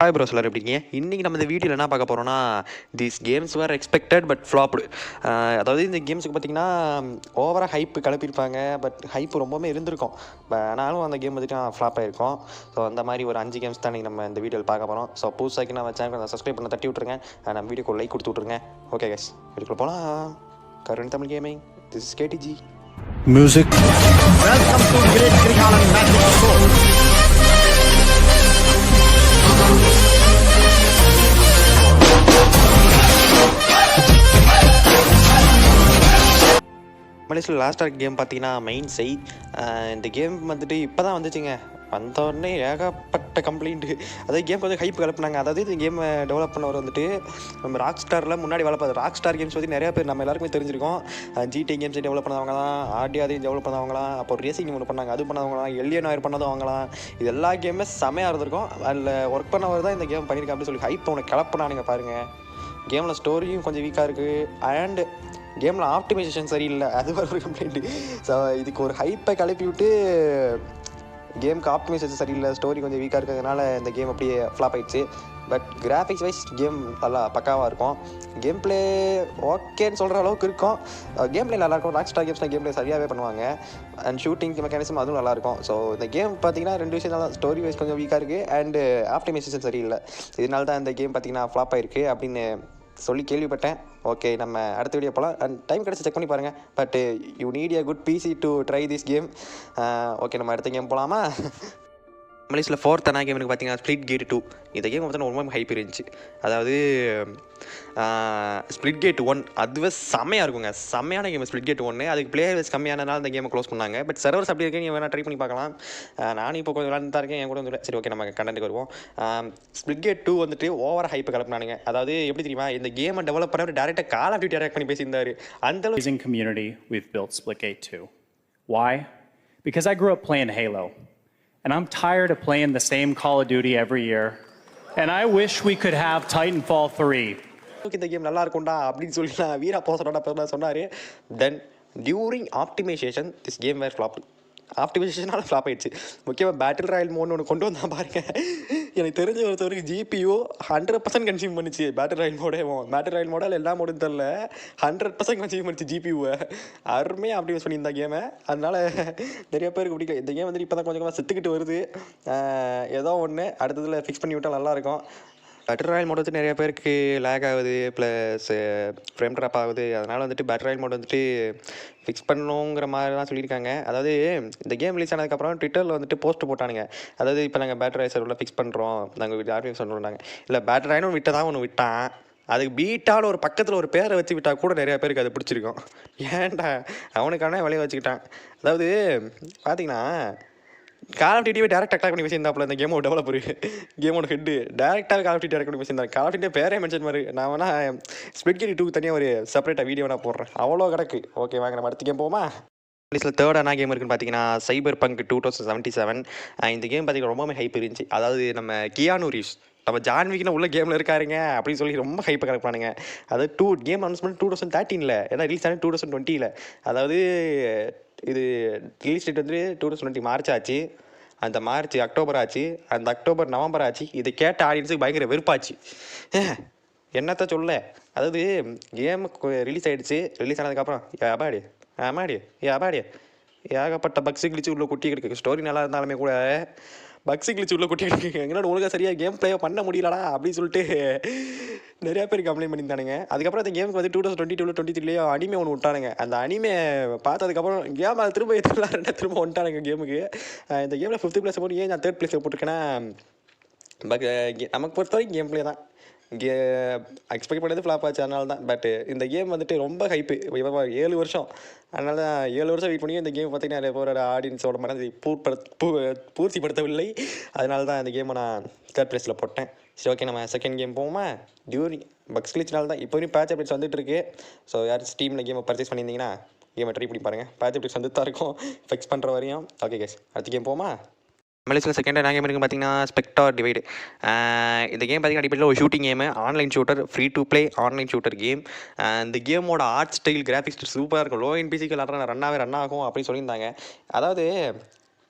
Hi bro எல்லாரும் எப்படி இருக்கீங்க? இன்றைக்கி நம்ம இந்த வீடியோவில் என்ன பார்க்க போகிறோம்னா these games were expected but flopped அதாவது இந்த கேம்ஸுக்கு பார்த்தீங்கன்னா ஓவராக ஹைப்பு கிளப்பியிருப்பாங்க பட் ஹைப் ரொம்பவுமே இருந்திருக்கும். ஆனாலும் அந்த கேம் வந்துட்டு ஃப்ளாப் ஆகிருக்கும் ஸோ அந்த மாதிரி ஒரு அஞ்சு கேம்ஸ் தான் இன்றைக்கி நம்ம இந்த வீடியோவில் பார்க்க போகிறோம் ஸோ புதுசாக்கி நம்ம சேனல் சப்ஸ்கிரைப் பண்ண தட்டி விட்ருங்க நம்ம வீடியோக்கு லைக் கொடுத்து விட்ருங்க ஓகே கேஸ் வீடியோக்குள்ள போகலாம் Karun Tamil gaming this is KTG Music. Welcome to Great Krigalan Magic Show. மலேசியில் லாஸ்ட்டாக கேம் பார்த்தீங்கன்னா மெயின் சை இந்த கேம் வந்துட்டு இப்போ தான் வந்துச்சுங்க. வந்த உடனே ஏகப்பட்ட கம்ப்ளைண்ட்டு அதாவது கேம் கொஞ்சம் ஹைப் கலப்புனாங்க அதாவது இந்த கேம் டெவலப் பண்ணவர் வந்துட்டு நம்ம ராக் ஸ்டாரில் முன்னாடி வளர்ப்பாது ராக் ஸ்டார் கேம்ஸ் பற்றி நிறையா பேர் நம்ம எல்லாருக்குமே தெரிஞ்சிருக்கோம். ஜிடி கேம்ஸ் டெவலப் பண்ணவங்க தான் ஆர்டி அதையும் டெவலப் பண்ணவங்களாம் அப்போ ரேசிங் ஒன்று பண்ணாங்க. அது பண்ணவங்களாம் எல்லியன் ஆயர் பண்ணதும் அவங்களாம் இது எல்லா கேமுமே செமையாக இருந்திருக்கும். அதில் ஒர்க் பண்ணவர் தான் இந்த கேம் பண்ணியிருக்கேன் அப்படின்னு சொல்லி ஹைப் உனக்கு கிளப்புனானுங்க பாருங்கள் கேமில் ஸ்டோரியும் கொஞ்சம் வீக்காக இருக்குது அண்டு கேமில் ஆப்டிமைசேஷன் சரியில்லை. அது ஒரு கம்ப்ளைண்ட்டு ஸோ இதுக்கு ஒரு ஹைப்பை கிளப்பி விட்டு கேமுக்கு ஆப்டிமைசேஷன் சரியில்லை ஸ்டோரி கொஞ்சம் வீக்காக இருக்கிறதுனால இந்த கேம் அப்படியே ஃப்ளாப் ஆயிடுச்சு. பட் கிராஃபிக்ஸ் வைஸ் கேம் நல்லா பக்காவாக இருக்கும். கேம் ப்ளே ஓகேன்னு சொல்கிற அளவுக்கு இருக்கும். கேம் பிளே நல்லாயிருக்கும் ராக் ஸ்டார் கேம்ஸ்லாம் கேம் பிளே சரியாகவே பண்ணுவாங்க. அண்ட் ஷூட்டிங் மெக்கானிசம் அதுவும் நல்லாயிருக்கும் ஸோ இந்த கேம் பார்த்தீங்கன்னா ரெண்டு விஷயம் தான். ஸ்டோரி வைஸ் கொஞ்சம் வீக்காக இருக்குது அண்ட் ஆப்டிமைசேஷன் சரியில்லை. இதனால தான் இந்த கேம் பார்த்தீங்கன்னா ஃப்ளாப் ஆயிருக்கு அப்படின்னு சொல்லி கேள்விப்பட்டேன். ஓகே நம்ம அடுத்த வீடியோ போகலாம் அண்ட் டைம் கிடச்சி செக் பண்ணி பாருங்கள் but you need a good PC to try this game okay நம்ம அடுத்த கேம் போகலாமா மலேசியில் ஃபோர்த் அனா கேம் எனக்கு பார்த்தீங்கன்னா ஸ்ப்ளிட் கேட் டூ இந்த கேம் பார்த்தீங்கன்னா ரொம்ப ஹைப் இருந்துச்சு. அதாவது ஸ்ப்ளிட் கேட் ஒன் அதுவே செம்மையாக இருக்குங்க. செம்மையான கேம் ஸ்ப்ளிட் கேட் ஒன்று அதுக்கு பிளேயர்ஸ் கம்மியானனால அந்த கேமை க்ளோஸ் பண்ணாங்க. பட் சர்வர்ஸ் அப்படி இருக்கேன் நீங்கள் வேணால் ட்ரை பண்ணி பார்க்கலாம். நானும் இப்போ கொஞ்சம் விளாண்டு தான் இருக்கேன். என் கூட வந்து சரி ஓகே நம்ம கண்டென்ட்டுக்கு வருவோம். ஸ்ப்ளிட் கேட் டூ வந்துட்டு ஓவர் ஹைப் கலப்பினானுங்க அதாவது எப்படி தெரியுமா? இந்த கேமை டெவலப் பண்ண டேரெக்டாக கால் ஆஃப் டியூட்டி டேரக்ட் பண்ணி பேசியிருந்தாரு. அந்த அளவுக்கு amazing community we've built Splitgate 2. Why? Because I grew up playing Halo, and I'm tired of playing the same Call of Duty every year. And I wish we could have Titanfall 3. அளவுக்கு இந்த game நல்லா இருக்கும்டா அப்படின்னு சொல்லி நான் வீரா போசனோட பேர் சொன்னார் then during optimization this game were flop ஆப்டிமைசேஷனால flop ஆயிடுச்சு முக்கியமாக பேட்டில் ராயல் மோட்னு ஒன்று கொண்டு வந்தா பாருங்க எனக்கு தெரிஞ்ச ஒருத்தவருக்கு ஜிபியோ ஹண்ட்ரட் பர்சன்ட் கன்சியூம் பண்ணிச்சு. Battle royale mode battle royale modal எல்லா மோடும் தெரில ஹண்ட்ரட் பர்சன்ட் கன்சியூம் பண்ணிச்சு ஜிபியூவை அருமையாக அப்படி யூஸ் பண்ணியிருந்தா கேமை அதனால் நிறைய பேருக்கு பிடிக்கல. இந்த கேம் வந்து இப்போ தான் கொஞ்சம் கொஞ்சமாக செத்துக்கிட்டு வருது. ஏதோ ஒன்று அடுத்ததில் ஃபிக்ஸ் பண்ணி விட்டால் நல்லாயிருக்கும் பேட்டர் ராயல் மோட் வந்துட்டு நிறைய பேருக்கு லேக் ஆகுது ப்ளஸ் ஃப்ரேம் ட்ராப் ஆகுது. அதனால் வந்துட்டு பேட்டர் ராயல் மோட் வந்துட்டு ஃபிக்ஸ் பண்ணணுங்கிற மாதிரி தான் சொல்லியிருக்காங்க. அதாவது இந்த கேம் ரிலீஸ் ஆனதுக்கப்புறம் ட்விட்டரில் வந்துட்டு போஸ்ட் போட்டானுங்க. அதாவது இப்போ நாங்கள் பேட்டர் ராயல் சர்வரில் ஃபிக்ஸ் பண்ணுறோம் நாங்கள் ஆர்டிஎஃப் நாங்கள் இல்லை பேட்டர் ராயனும் விட்டதான் ஒன்று விட்டான். அதுக்கு பீட்டால் ஒரு பக்கத்தில் ஒரு பேரை வச்சு விட்டால் கூட நிறையா பேருக்கு அது பிடிச்சிருக்கும். ஏன்டா? அவனுக்கான விலையை வச்சுக்கிட்டான். அதாவது பார்த்தீங்கன்னா call of duty direct attack பண்ணி வச்சிருந்தாப்புல இந்த கேமோட டெவலப்பர் கேமோட ஹெட்டு டேரக்டாக கால் ஆஃப் டிடி டேரக்ட் பண்ணி வச்சிருந்தாங்க கால் ஆஃப் டிடி பேரே மென்ஷன் மாதிரி நான் வேணா ஸ்பிளிட் கேரி டூ தனியாக ஒரு செப்பரேட்டாக வீடியோ நான் போடுறேன். அவ்வளோ கிடக்கு. ஓகே வாங்க நம்ம அடுத்த கேம் போமா லிஸ்ட்டில் தேர்ட் என்ன கேம் இருக்குன்னு பார்த்தீங்கன்னா cyberpunk two thousand seventy seven இந்த கேம் பார்த்தீங்கன்னா ரொம்பவே ஹைப் இருந்துச்சு. அதாவது நம்ம கியானு ரீஸ் நம்ம ஜான்விக்னா உள்ள கேமில் இருக்காருங்க அப்படின்னு சொல்லி ரொம்ப ஹைப்பை பண்ணுங்க. அதாவது to game announcement two thousand தேர்ட்டீனில் ஏன்னா ரிலீஸ் ஆனது டூ தௌசண்ட் டுவெண்ட்டியில் அதாவது இது ரிலீஸ் டேட் வந்து டூ தௌசண்ட் டுவெண்ட்டி மார்ச் ஆச்சு. அந்த மார்ச் அக்டோபர் ஆச்சு. அந்த அக்டோபர் நவம்பர் ஆச்சு. இதை கேட்ட ஆடியன்ஸுக்கு பயங்கர வெறுப்பாச்சு. என்னத்த சொல்ல? அதாவது கேம் ரிலீஸ் ஆகிடுச்சு ரிலீஸ் ஆனதுக்கப்புறம் ஏபாடி ஏமாடி ஏபாடி ஏகப்பட்ட பக்ஸு கிழிச்சு உள்ள குட்டி கிடைக்கு ஸ்டோரி நல்லா இருந்தாலுமே கூட பக்ஸு கிழிச்சு உள்ள குட்டி எங்கன்னா எங்களால் சரியாக கேம் ப்ளே பண்ண முடியலடா அப்படின்னு சொல்லிட்டு நிறையா பேர் கம்ப்ளைண்ட் பண்ணியிருந்தானுங்க. அதுக்கப்புறம் அந்த கேமுக்கு வந்து two thousand twenty two twenty த்ரீலேயே anime ஒன்று விட்டானுங்க. அந்த அனிமே பார்த்ததுக்கப்புறம் கேம் அதை திரும்ப எத்தனை ரெண்டு திரும்ப வந்துட்டானுங்க கேமுக்கு இந்த கேமில் ஃபிஃப்த் பிளேஸ் போட்டு ஏன் நான் தேர்ட் பிளேஸில் போட்டிருக்கேன்னா நமக்கு பொறுத்த வரைக்கும் கேம் ப்ளே தான். கே எக்ஸ்பெக்ட் பண்ணது ஃப்ளாப் ஆச்சு அதனால தான் பட் இந்த கேம் வந்துட்டு ரொம்ப ஹைப்பு இப்போ ஏழு வருஷம். அதனால தான் ஏழு வருஷம் வெயிட் பண்ணி இந்த கேம் பார்த்தீங்கன்னா நிறைய பேரோட ஆடியன்ஸோட மனதை பூர்படுத்த பூ பூர்த்திப்படுத்தவில்லை. அதனால தான் இந்த கேமை நான் தேர்ட் ப்ளேஸில் போட்டேன். சரி ஓகே நம்ம செகண்ட் கேம் போவோமா? டியூரிங் பக்ஸ் கிளிச்சினால தான் இப்போ வரையும் பேட்ச் அப்டேட்ஸ் வந்துட்டு இருக்கு ஸோ யார் ஸ்டீமில் கேமை பர்ச்சேஸ் பண்ணியிருந்தீங்கன்னா கேமை ட்ரை பண்ணி பாருங்கள் பேட்ச் அப்டேட்ஸ் வந்துட்டு தான் இருக்கும். ஃபிக்ஸ் பண்ணுற வரையும். ஓகே கேஸ் அடுத்த கேம் போமா மலேசியில் செகண்ட் என்ன கேம் இருக்குது பார்த்தீங்கன்னா ஸ்பெக்டார் டிவைடு இந்த கேம் பார்த்தீங்கன்னா அடிப்படையில் ஒரு shooting game online shooter free to play online shooter game இந்த கேமோட ஆர்ட் ஸ்டைல் கிராஃபிக்ஸ் சூப்பராக இருக்கும். லோ இன் பிசிக்கல் ரன் ரன்னாகவே ரன் ஆகும் அப்படின்னு சொல்லியிருந்தாங்க. அதாவது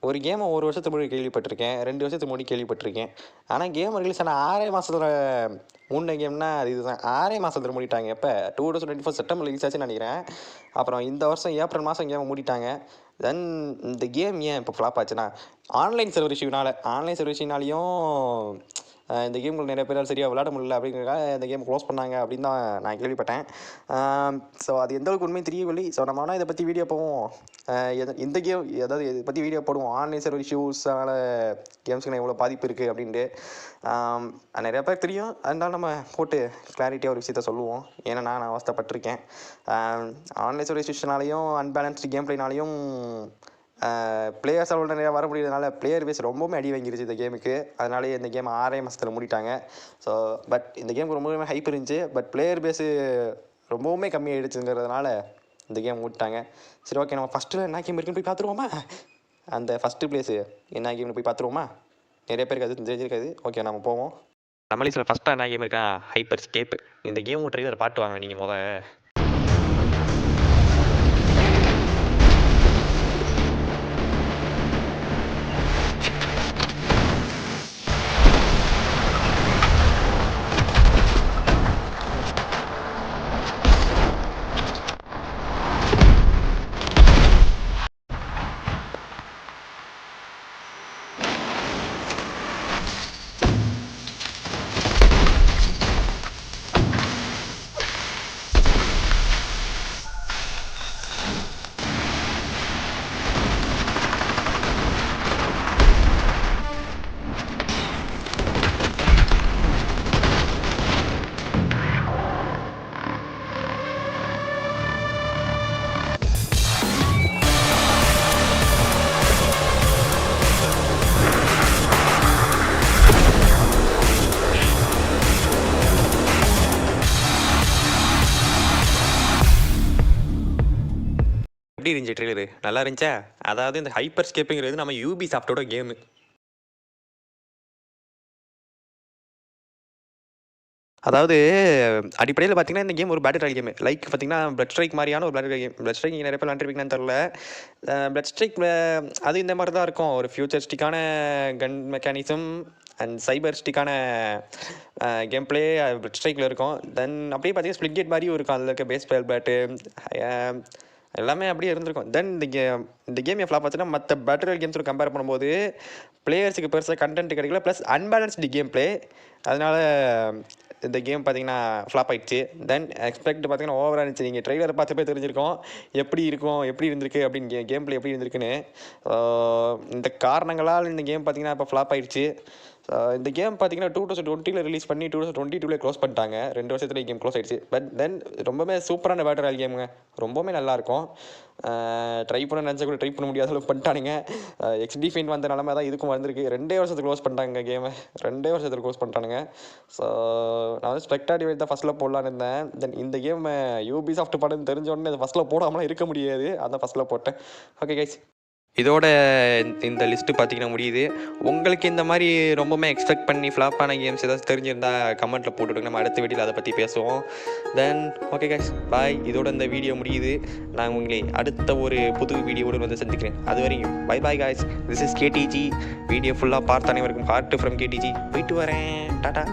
ஒரு கேமை ஒரு வருஷத்துக்கு முன்னாடி கேள்விப்பட்டிருக்கேன் ரெண்டு வருஷத்துக்கு முன்னாடி கேள்விப்பட்டிருக்கேன். ஆனால் கேம் ரிலீஸ் ஆனால் ஆறே மாதத்தில் முன்ன கேம்னா அது இதுதான். ஆறே மாதத்தில் மூடிட்டாங்க. எப்போ? Two thousand twenty four September release ஆச்சுன்னு நினைக்கிறேன். அப்புறம் இந்த வருஷம் ஏப்ரல் மாதம் கேமை மூடிட்டாங்க. தென் இந்த கேம் ஏன் இப்போ ஃப்ளாப் ஆச்சுன்னா ஆன்லைன் சர்வர் இஷ்யூனால ஆன்லைன் சர்வர் இஷ்யூனாலையும் இந்த கேம்கள் நிறைய பேரால் சரியாக விளையாட முடியல அப்படிங்கிறக்காக இந்த கேம் க்ளோஸ் பண்ணாங்க அப்படின்னு தான் நான் கேள்விப்பட்டேன். ஸோ அது எந்த அளவுக்கு உண்மையும் தெரியவில்லை. ஸோ நம்ம ஆனால் இதை பற்றி வீடியோ போவோம். இந்த கேம் அதாவது இதை பற்றி வீடியோ போடுவோம். ஆன்லைன் சர்வர் இஷ்யூஸால் கேம்ஸுக்கு எவ்வளோ பாதிப்பு இருக்குது அப்படின்ட்டு. நிறையா நிறைய பேர் தெரியும். அதனால நம்ம போட்டு கிளாரிட்டியாக ஒரு விஷயத்த சொல்லுவோம். ஏன்னா நான் அவஸ்தைப்பட்டிருக்கேன். ஆன்லைன் சர்வர் இஷ்யூஸ்னாலையும் அன்பேலன்ஸ்டு கேம் பிளேனாலையும் பிளேயர்ஸ் அவ்வளோ நிறையா வர முடியறதுனால பிளேயர் பேஸ் ரொம்பவுமே அடி வாங்கிருச்சு இந்த கேமுக்கு அதனாலே இந்த கேம் ஆறே மாதத்தில் மூடிட்டாங்க. ஸோ பட் இந்த கேமுக்கு ரொம்பவுமே ஹைப் இருந்துச்சு. பட் பிளேயர் பேஸு ரொம்பவுமே கம்மியாயிடுச்சுங்கிறதுனால இந்த கேம் மூடிட்டாங்க. சரி ஓகே நம்ம ஃபஸ்ட்டு என்ன கேம் இருக்குன்னு போய் பார்த்துருவோமா? அந்த ஃபஸ்ட்டு பிளேஸு என்ன கேம்னு போய் பார்த்துருவோமா? நிறைய பேருக்கு அது தெரிஞ்சிருக்காது. ஓகே நம்ம போவோம். நம்மளே சில ஃபஸ்ட்டாக என்ன கேம் இருக்கா? ஹைப்பர் ஸ்கேப் இந்த கேம் ட்ரெய்லர் பாட்டு வாங்க நீங்கள் முத. எப்படி இருந்துச்சு ட்ரெய்லரு நல்லா இருந்துச்சா? அதாவது இந்த ஹைப்பர் ஸ்கேப்புங்கிறது நம்ம யூபி சாஃப்டோட கேமு அதாவது அடிப்படையில் பார்த்தீங்கன்னா இந்த கேம் ஒரு பேட்டர் ராயல் கேம் லைக் பார்த்தீங்கன்னா பிளட் ஸ்ட்ரைக் மாதிரியான ஒரு பேட்டர் கேம் பிளட் ஸ்ட்ரைக் நிறைய பேர் விளாண்டுருப்பீங்கன்னு தெரில பிளட் ஸ்ட்ரைக் அது இந்த மாதிரி தான் இருக்கும். ஒரு ஃபியூச்சரிஸ்டிக்கான கன் மெக்கானிசம் அண்ட் சைபரிஸ்டிக்கான கேம் பிளே பிளட் ஸ்ட்ரைக்கில் இருக்கும். தென் அப்படியே பார்த்தீங்கன்னா ஸ்பிளிட் கேட் மாதிரியும் இருக்கும் அதில் இருக்க பேஸ் பேல் பேட்டு எல்லாமே அப்படியே இருந்திருக்கும். தென் இந்த கேம் இந்த கேம் என் ஃப்ளாப் ஆச்சுன்னா மற்ற பேட்டரியல் கேம்ஸோட கம்பேர் பண்ணும்போது பிளேயர்ஸுக்கு பெருசாக கண்டென்ட் கிடைக்கல ப்ளஸ் அன்பேலன்ஸ்டு கேம் ப்ளே அதனால் இந்த கேம் பார்த்தீங்கன்னா ஃப்ளாப் ஆகிடுச்சு தென் எக்ஸ்பெக்ட் பார்த்தீங்கன்னா ஓவராக இருந்துச்சு. நீங்கள் ட்ரெய்லரை போய் தெரிஞ்சிருக்கோம். எப்படி இருக்கும் எப்படி இருந்திருக்கு அப்படின்னு கேம் ப்ளே எப்படி இருந்திருக்குன்னு. இந்த காரணங்களால் இந்த கேம் பார்த்தீங்கன்னா இப்போ ஃப்ளாப் ஆகிடுச்சு இந்த கேம் பார்த்தீங்கன்னா டூ தௌசண்ட் டுவெண்ட்டியில் ரிலீஸ் பண்ணி டூ தௌசண்ட் டுவெண்ட்டி டூவில் க்ளோஸ் பண்ணிட்டாங்க. ரெண்டு வருஷத்துல கேம் க்ளோஸ் ஆயிடுச்சு. பட் தென் ரொம்பவே சூப்பரான பேட்டர் ராயல் கேமுங்க ரொம்பவுமே நல்லாயிருக்கும் ட்ரை பண்ண நினச்சா கூட ட்ரை பண்ண முடியாத அளவுக்கு பண்ணிட்டானுங்க. எக்ஸ்டி ஃபைன் வந்த நிலமை தான் இதுக்கும் வந்திருக்கு. ரெண்டே வருஷத்துக்கு க்ளோஸ் பண்ணிட்டாங்க கேமை ரெண்டே வருஷத்துக்கு க்ளோஸ் பண்ணிட்டானுங்க. ஸோ நான் வந்து ஸ்பெக்டாடிவேட் தான் ஃபஸ்ட்டில் போடலான்னு இருந்தேன். தென் இந்த கேம் யூபி சாஃப்ட் படம் தெரிஞ்ச உடனே அது ஃபஸ்ட்டில் போடாமலாம் இருக்க முடியாது. அதான் ஃபஸ்ட்டில் போட்டேன். ஓகே கைஸ் இதோட இந்த லிஸ்ட்டு பார்த்தீங்கன்னா முடியுது. உங்களுக்கு இந்த மாதிரி ரொம்பவுமே எக்ஸ்பெக்ட் பண்ணி ஃப்ளாப்பான கேம்ஸ் ஏதாச்சும் தெரிஞ்சிருந்தால் கமெண்ட்டில் போட்டுவிடுங்க நம்ம அடுத்த வீடியோவில் அதை பற்றி பேசுவோம். தென் ஓகே கைஸ் பாய் இதோட இந்த வீடியோ முடியுது. நான் உங்களை அடுத்த ஒரு புது வீடியோடு வந்து சந்திக்கிறேன். அது வரைக்கும் bye bye guys this is KDG video ஃபுல்லாக பார்த்த அனைவருக்கும் ஹார்ட் ஃப்ரம் கேடிஜி போயிட்டு வரேன். டாட்டா